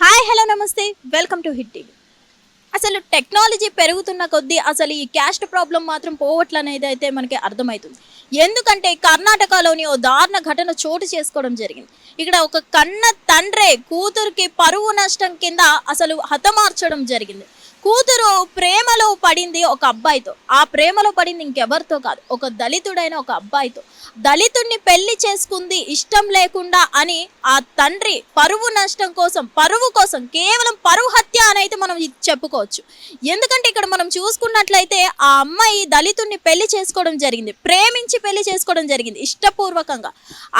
Hi hello namaste. Welcome to Hit TV అసలు technology పెరుగుతున్న కొద్దీ అసలు ఈ క్యాస్ట్ ప్రాబ్లం మాత్రం పోవట్లనేది అయితే మనకి అర్థమవుతుంది ఎందుకంటే కర్ణాటకలోని ఓ దారుణ ఘటన చోటు చేసుకోవడం జరిగింది. ఇక్కడ ఒక కన్న తండ్రే కూతురికి పరువు నష్టం కింద అసలు హతమార్చడం జరిగింది. కూతురు ప్రేమలో పడింది ఒక అబ్బాయితో. ఆ ప్రేమలో పడింది ఇంకెవరితో కాదు ఒక దళితుడైన ఒక అబ్బాయితో. దళితుడిని పెళ్ళి చేసుకుంది ఇష్టం లేకుండా అని ఆ తండ్రి పరువు నష్టం కోసం పరువు కోసం కేవలం పరువు హత్య అని అయితే మనం చెప్పుకోవచ్చు. ఎందుకంటే ఇక్కడ మనం చూసుకున్నట్లయితే ఆ అమ్మాయి దళితుడిని పెళ్ళి చేసుకోవడం జరిగింది ప్రేమించి పెళ్ళి చేసుకోవడం జరిగింది ఇష్టపూర్వకంగా.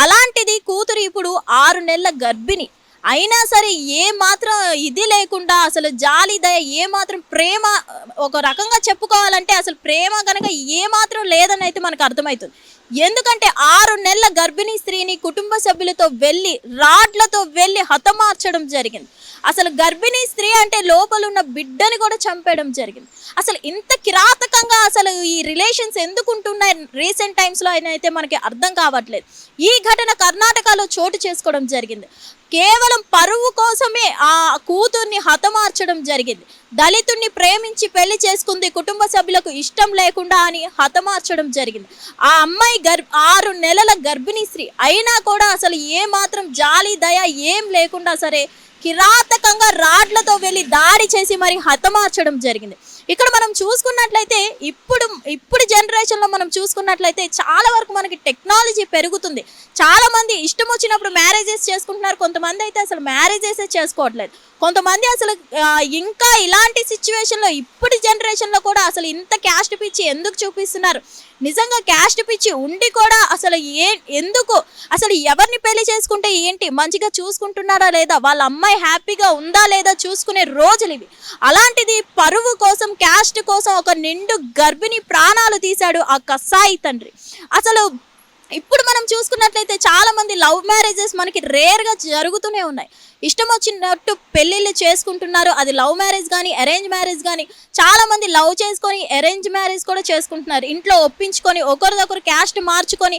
అలాంటిది కూతురు ఇప్పుడు ఆరు నెలల గర్భిణి. అయినా సరే ఏ మాత్రం ఇది లేకుండా అసలు జాలి దయ ఏ మాత్రం ప్రేమ ఒక రకంగా చెప్పుకోవాలంటే అసలు ప్రేమ కనుక ఏ మాత్రం లేదని అయితే మనకు అర్థమవుతుంది. ఎందుకంటే ఆరు నెలల గర్భిణీ స్త్రీని కుటుంబ సభ్యులతో వెళ్ళి రాడ్లతో వెళ్ళి హతమార్చడం జరిగింది. అసలు గర్భిణీ స్త్రీ అంటే లోపలున్న బిడ్డని కూడా చంపేయడం జరిగింది. అసలు ఇంత కిరాతకంగా అసలు ఈ రిలేషన్స్ ఎందుకు ఉంటున్నాయి రీసెంట్ టైమ్స్లో అయినా అయితే మనకి అర్థం కావట్లేదు. ఈ ఘటన కర్ణాటకలో చోటు చేసుకోవడం జరిగింది. కేవలం పరువు కోసమే ఆ కూతుర్ని హతమార్చడం జరిగింది. దళితుణ్ణి ప్రేమించి పెళ్ళి చేసుకుంది కుటుంబ సభ్యులకు ఇష్టం లేకుండా అని హతమార్చడం జరిగింది. ఆ అమ్మాయి గర్ ఆరు నెలల గర్భిణీ స్త్రీ. అయినా కూడా అసలు ఏ మాత్రం జాలి దయ ఏం లేకుండా సరే కిరాతకంగా రాడ్లతో వెళ్ళి దాడి చేసి మరి హతమార్చడం జరిగింది. ఇక్కడ మనం చూసుకున్నట్లయితే ఇప్పుడు ఇప్పుడు జనరేషన్లో మనం చూసుకున్నట్లయితే చాలా వరకు మనకి టెక్నాలజీ పెరుగుతుంది. చాలా మంది ఇష్టం వచ్చినప్పుడు మ్యారేజెస్ చేసుకుంటున్నారు. కొంతమంది అయితే అసలు మ్యారేజెస్ చేసుకోవట్లేదు. కొంతమంది అసలు ఇంకా ఇలాంటి సిచ్యువేషన్లో ఇప్పుడు జనరేషన్లో కూడా అసలు ఇంత క్యాస్ట్ పిచ్చి ఎందుకు చూపిస్తున్నారు? నిజంగా క్యాస్ట్ పిచ్చి ఉండి కూడా అసలు ఏ ఎందుకు? అసలు ఎవరిని పెళ్ళి చేసుకుంటే ఏంటి? మంచిగా చూసుకుంటున్నారా లేదా? వాళ్ళ అమ్మాయి హ్యాపీగా ఉందా లేదా చూసుకునే రోజులు ఇవి. అలాంటిది పరువు కోసం క్యాస్ట్ కోసం ఒక నిండు గర్భిణి ప్రాణాలు తీశాడు ఆ కసాయి తండ్రి. అసలు ఇప్పుడు మనం చూసుకున్నట్లయితే చాలా మంది లవ్ మ్యారేజెస్ మనకి రేర్గా జరుగుతూనే ఉన్నాయి. ఇష్టం వచ్చినట్టు పెళ్ళిళ్ళు చేసుకుంటున్నారు. అది లవ్ మ్యారేజ్ కానీ అరేంజ్ మ్యారేజ్ కానీ చాలా మంది లవ్ చేసుకొని అరేంజ్ మ్యారేజ్ కూడా చేసుకుంటున్నారు. ఇంట్లో ఒప్పించుకొని ఒకరిదొకరు క్యాస్ట్ మార్చుకొని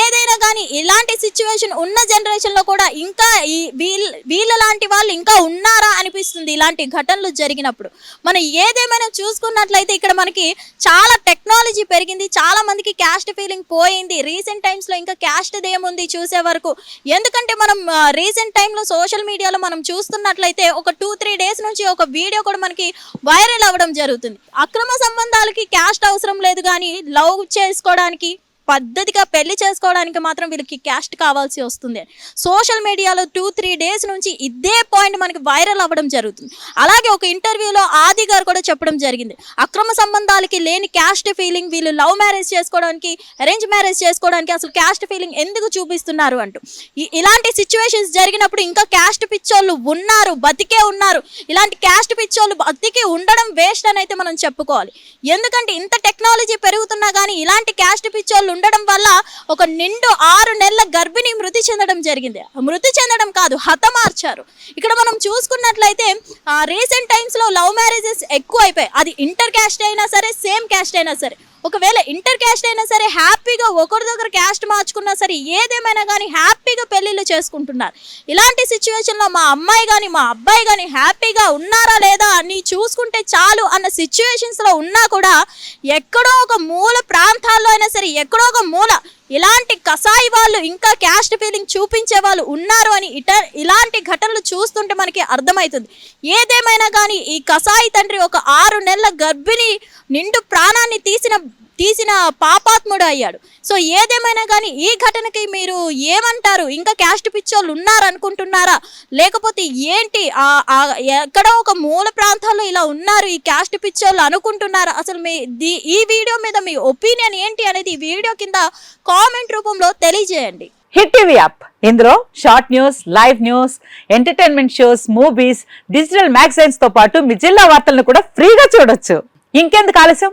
ఏదైనా కానీ ఇలాంటి సిచ్యువేషన్ ఉన్న జనరేషన్లో కూడా ఇంకా ఈ వీళ్ళ వీళ్ళ లాంటి వాళ్ళు ఇంకా ఉన్నారా అనిపిస్తుంది ఇలాంటి ఘటనలు జరిగినప్పుడు. మనం ఏదేమైనా చూసుకున్నట్లయితే ఇక్కడ మనకి చాలా టెక్నాలజీ పెరిగింది. చాలా మందికి క్యాస్ట్ ఫీలింగ్ పోయింది. రీసెంట్ టైమ్స్లో ఇంకా క్యాస్ట్ ఏముంది చూసే వరకు. ఎందుకంటే మనం రీసెంట్ టైంలో సోషల్ మీడియాలో మనం చూస్తున్నట్లయితే ఒక టూ త్రీ డేస్ నుంచి ఒక వీడియో కూడా మనకి వైరల్ అవ్వడం జరుగుతుంది. అక్రమ సంబంధాలకి క్యాస్ట్ అవసరం లేదు కానీ లవ్ చేసుకోవడానికి పద్ధతిగా పెళ్ళి చేసుకోవడానికి మాత్రం వీళ్ళకి క్యాస్ట్ కావాల్సి వస్తుంది. సోషల్ మీడియాలో టూ త్రీ డేస్ నుంచి ఇదే పాయింట్ మనకి వైరల్ అవ్వడం జరుగుతుంది. అలాగే ఒక ఇంటర్వ్యూలో ఆది గారు కూడా చెప్పడం జరిగింది. అక్రమ సంబంధాలకి లేని క్యాస్ట్ ఫీలింగ్ వీళ్ళు లవ్ మ్యారేజ్ చేసుకోవడానికి అరేంజ్ మ్యారేజ్ చేసుకోవడానికి అసలు క్యాస్ట్ ఫీలింగ్ ఎందుకు చూపిస్తున్నారు అంటూ. ఇలాంటి సిచ్యువేషన్స్ జరిగినప్పుడు ఇంకా క్యాస్ట్ పిచ్చోళ్ళు ఉన్నారు బతికే ఉన్నారు. ఇలాంటి క్యాస్ట్ పిచ్చోళ్ళు బతికి ఉండడం వేస్ట్ అని అయితే మనం చెప్పుకోవాలి. ఎందుకంటే ఇంత టెక్నాలజీ పెరుగుతున్నా కానీ ఇలాంటి క్యాస్ట్ పిచ్చోళ్ళు ఉండడం వల్ల ఒక నిండు ఆరు నెలల గర్భిణి మృతి చెందడం జరిగింది. మృతి చెందడం కాదు హతమార్చారు. ఇక్కడ మనం చూసుకున్నట్లయితే రీసెంట్ టైమ్స్లో లవ్ మ్యారేజెస్ ఎక్కువ అయిపోయాయి అది ఇంటర్ క్యాస్ట్ అయినా సరే సేమ్ క్యాస్ట్ అయినా సరే. ఒకవేళ ఇంటర్ క్యాస్ట్ అయినా సరే హ్యాపీగా ఒకరి దగ్గర క్యాస్ట్ మార్చుకున్నా సరే ఏదేమైనా కానీ హ్యాపీగా పెళ్ళిళ్ళు చేసుకుంటున్నారు. ఇలాంటి సిచ్యువేషన్లో మా అమ్మాయి కానీ మా అబ్బాయి కానీ హ్యాపీగా ఉన్నారా లేదా అని చూసుకుంటే చాలు అన్న సిచ్యువేషన్స్లో ఉన్నా కూడా ఎక్కడో ఒక మూల ప్రాంతాల్లో అయినా సరే ఎక్కడో ఒక మూల ఇలాంటి కసాయి వాళ్ళు ఇంకా క్యాస్ట్ ఫీలింగ్ చూపించే వాళ్ళు ఉన్నారు అని ఇట ఇలాంటి ఘటనలు చూస్తుంటే మనకి అర్థమవుతుంది ఏదేమైనా కానీ ఈ కసాయి తండ్రి ఒక ఆరు నెలల గర్భిణి నిండు ప్రాణాన్ని తీసిన తీసిన పాపాత్ముడు అయ్యాడు. సో ఏదేమైనా కానీ ఈ ఘటనకి మీరు ఏమంటారు? ఇంకా క్యాస్ట్ పిచ్చోళ్ళు ఉన్నారు అనుకుంటున్నారా లేకపోతే ఏంటి? ఎక్కడో ఒక మూల ప్రాంతాల్లో ఇలా ఉన్నారు ఈ క్యాస్ట్ పిచ్చోళ్ళు అనుకుంటున్నారా? అసలు మీ ఈ వీడియో మీద మీ ఒపీనియన్ ఏంటి అనేది ఈ వీడియో కింద కామెంట్ రూపంలో తెలియజేయండి. Hit TV app. ఇందులో short news live news entertainment shows movies digital మ్యాగజైన్స్తో పాటు మీ జిల్లా వార్తలను కూడా ఫ్రీగా చూడొచ్చు. ఇంకెందుకు ఆలస్యం?